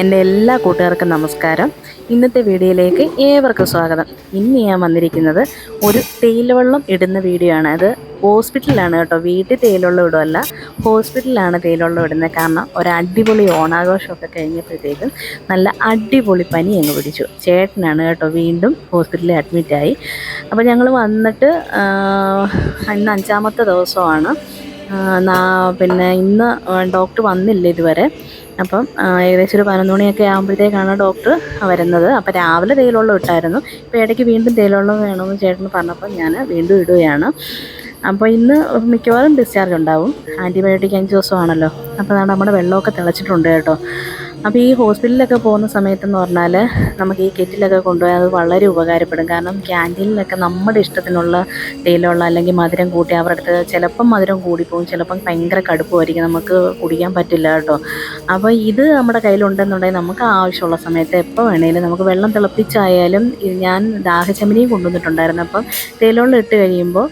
എന്റെ എല്ലാ കൂട്ടുകാർക്കും നമസ്കാരം. ഇന്നത്തെ വീഡിയോയിലേക്ക് ഏവർക്കും സ്വാഗതം. ഇന്ന് ഞാൻ വന്നിരിക്കുന്നത് ഒരു തേയിലവെള്ളം ഇടുന്ന വീഡിയോ ആണ്. അത് ഹോസ്പിറ്റലിലാണ് കേട്ടോ. വീട്ടിൽ തേയിലവെള്ളം ഇടുമല്ല ഹോസ്പിറ്റലിലാണ് തേയിലവെള്ളം ഇടുന്നത്. കാരണം ഒരു അടിപൊളി ഓണാഘോഷമൊക്കെ കഴിഞ്ഞപ്പോഴത്തേക്കും നല്ല അടിപൊളി പനി അങ്ങ് പിടിച്ചു. ചേട്ടനാണ് കേട്ടോ വീണ്ടും ഹോസ്പിറ്റലിൽ അഡ്മിറ്റായി. അപ്പോൾ ഞങ്ങൾ വന്നിട്ട് ഇന്ന് അഞ്ചാമത്തെ ദിവസമാണ്. പിന്നെ ഇന്ന് ഡോക്ടർ വന്നില്ല ഇതുവരെ. അപ്പം ഏകദേശം ഒരു പതിനൊന്ന് മണിയൊക്കെ ആകുമ്പോഴത്തേക്കാണ് ഡോക്ടർ വരുന്നത്. അപ്പോൾ രാവിലെ തേയിലുള്ള ഇട്ടായിരുന്നു. ഇപ്പോൾ ഇടയ്ക്ക് വീണ്ടും തേയിലുള്ള വേണമെന്ന് ചേട്ടൻ പറഞ്ഞപ്പോൾ ഞാൻ വീണ്ടും ഇടുകയാണ്. അപ്പോൾ ഇന്ന് മിക്കവാറും ഡിസ്ചാർജ് ഉണ്ടാവും. ആന്റിബയോട്ടിക് അഞ്ച് ദിവസമാണല്ലോ. അപ്പോൾ നമ്മുടെ വെള്ളമൊക്കെ തിളച്ചിട്ടുണ്ട് കേട്ടോ. അപ്പോൾ ഈ ഹോസ്പിറ്റലിലൊക്കെ പോകുന്ന സമയത്തെന്ന് പറഞ്ഞാൽ നമുക്ക് ഈ കെറ്റിലൊക്കെ കൊണ്ടുപോയാൽ അത് വളരെ ഉപകാരപ്പെടും. കാരണം ക്യാന്റീനിലൊക്കെ നമ്മുടെ ഇഷ്ടത്തിനുള്ള തേയിലുള്ള അല്ലെങ്കിൽ മധുരം കൂട്ടി അവരുടെ അടുത്ത് ചിലപ്പം മധുരം കൂടിപ്പോകും ചിലപ്പം ഭയങ്കര കടുപ്പമായിരിക്കും. നമുക്ക് കുടിക്കാൻ പറ്റില്ല കേട്ടോ. അപ്പോൾ ഇത് നമ്മുടെ കയ്യിലുണ്ടെന്നുണ്ടെങ്കിൽ നമുക്ക് ആവശ്യമുള്ള സമയത്ത് എപ്പോൾ വേണേലും നമുക്ക് വെള്ളം തിളപ്പിച്ചായാലും ഞാൻ ദാഹചമനിയും കൊണ്ടുവന്നിട്ടുണ്ടായിരുന്നു. അപ്പം തേയിലുള്ള ഇട്ട് കഴിയുമ്പോൾ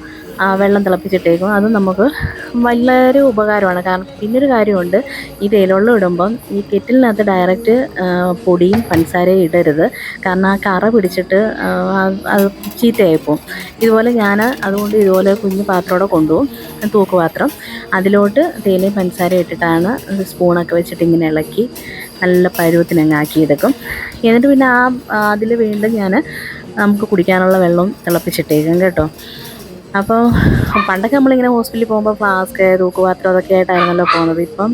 വെള്ളം തിളപ്പിച്ചിട്ടേക്കും. അത് നമുക്ക് വളരെ ഉപകാരമാണ്. കാരണം പിന്നൊരു കാര്യമുണ്ട് ഈ തേയിലുള്ള ഇടുമ്പം ഈ കെറ്റിലിനകത്ത് ഡയറക്റ്റ് പൊടിയും പഞ്ചസാരയും ഇടരുത്. കാരണം ആ കറ പിടിച്ചിട്ട് അത് ചീത്തയായിപ്പോവും. ഇതുപോലെ ഞാൻ അതുകൊണ്ട് ഇതുപോലെ കുഞ്ഞു പാത്രമോടെ കൊണ്ടുപോകും. തൂക്കുപാത്രം. അതിലോട്ട് തേയിലയും പഞ്ചസാരയും ഇട്ടിട്ടാണ് സ്പൂണൊക്കെ വെച്ചിട്ട് ഇങ്ങനെ ഇളക്കി നല്ല പരുവത്തിനങ്ങ് ആക്കിയെടുക്കും. എന്നിട്ട് പിന്നെ ആ അതിൽ വീണ്ടും ഞാൻ നമുക്ക് കുടിക്കാനുള്ള വെള്ളം തിളപ്പിച്ചിട്ടേക്കും കേട്ടോ. അപ്പോൾ പണ്ടൊക്കെ നമ്മളിങ്ങനെ ഹോസ്പിറ്റലിൽ പോകുമ്പോൾ ഫ്ലാസ്ക് തൂക്കുപാത്രം അതൊക്കെ ആയിട്ടായിരുന്നല്ലോ പോകുന്നത്. ഇപ്പം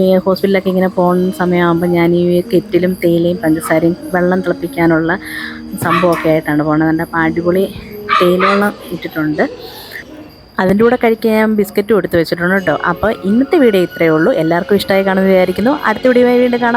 ഈ ഹോസ്പിറ്റലിലൊക്കെ ഇങ്ങനെ പോകുന്ന സമയമാകുമ്പോൾ ഞാൻ ഈ കെറ്റിലും തേയിലയും പഞ്ചസാരയും വെള്ളം തിളപ്പിക്കാനുള്ള സംഭവമൊക്കെ ആയിട്ടാണ് പോകുന്നത്. അപ്പോൾ അടിപൊളി തേയിലവെള്ളം ഇട്ടിട്ടുണ്ട്. അതിന്റെ കൂടെ കഴിക്കാൻ ഞാൻ ബിസ്ക്കറ്റും എടുത്ത് വെച്ചിട്ടുണ്ട് കേട്ടോ. അപ്പോൾ ഇന്നത്തെ വീഡിയോ ഇത്രയേ ഉള്ളൂ. എല്ലാവർക്കും ഇഷ്ടമായി കാണുമെന്ന് വിചാരിക്കുന്നു. അടുത്ത വീഡിയോ വീണ്ടും കാണാം.